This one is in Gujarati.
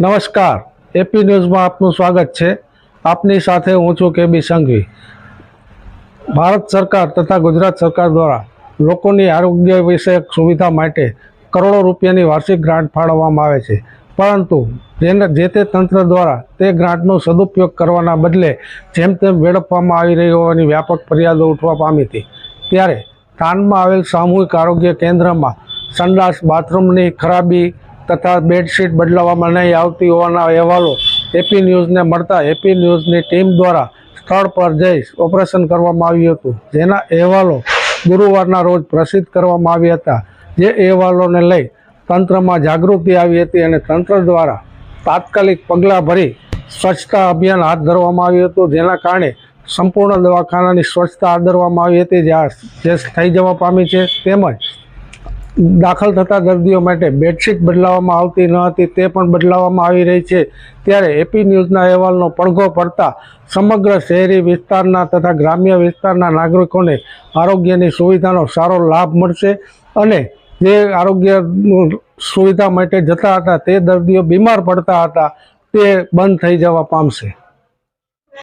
નમસ્કાર. એપી ન્યૂઝમાં આપનું સ્વાગત છે. આપની સાથે હું છું કેબી સંઘવી. ભારત સરકાર તથા ગુજરાત સરકાર દ્વારા લોકોની આરોગ્ય વિષયક સુવિધા માટે કરોડો રૂપિયાની વાર્ષિક ગ્રાન્ટ ફાળવવામાં આવે છે. પરંતુ જેને જે તે તંત્ર દ્વારા તે ગ્રાન્ટનો સદુપયોગ કરવાના બદલે જેમ તેમ વેડફવામાં આવી રહી હોવાની વ્યાપક ફરિયાદો ઉઠવા પામી હતી. ત્યારે થાનમાં આવેલ સામૂહિક આરોગ્ય કેન્દ્રમાં સંડાસ, બાથરૂમની ખરાબી તથા બેડશીટ બદલાવવામાં નહીં આવતી હોવાના અહેવાલો એપી ન્યૂઝને મળતા એપી ન્યૂઝની ટીમ દ્વારા સ્થળ પર જઈ ઓપરેશન કરવામાં આવ્યું હતું. જેના અહેવાલો ગુરુવારના રોજ પ્રસિદ્ધ કરવામાં આવ્યા હતા. જે અહેવાલોને લઈ તંત્રમાં જાગૃતિ આવી હતી અને તંત્ર દ્વારા તાત્કાલિક પગલાં ભરી સ્વચ્છતા અભિયાન હાથ ધરવામાં આવ્યું હતું. જેના કારણે સંપૂર્ણ દવાખાનાની સ્વચ્છતા આદરવામાં આવી હતી. જે આ- થઈ જવા પામી છે. તેમજ દાખલ થતા દર્દીઓ માટે બેડશીટ બદલાવવામાં આવતી ન હતી, તે પણ બદલાવવામાં આવી રહી છે. ત્યારે એપી ન્યૂઝના અહેવાલનો પડઘો પડતા સમગ્ર શહેરી વિસ્તારના તથા ગ્રામ્ય વિસ્તારના નાગરિકોને આરોગ્યની સુવિધાનો સારો લાભ મળશે અને જે આરોગ્ય સુવિધા માટે જતા હતા તે દર્દીઓ બીમાર પડતા હતા તે બંધ થઈ જવા પામશે.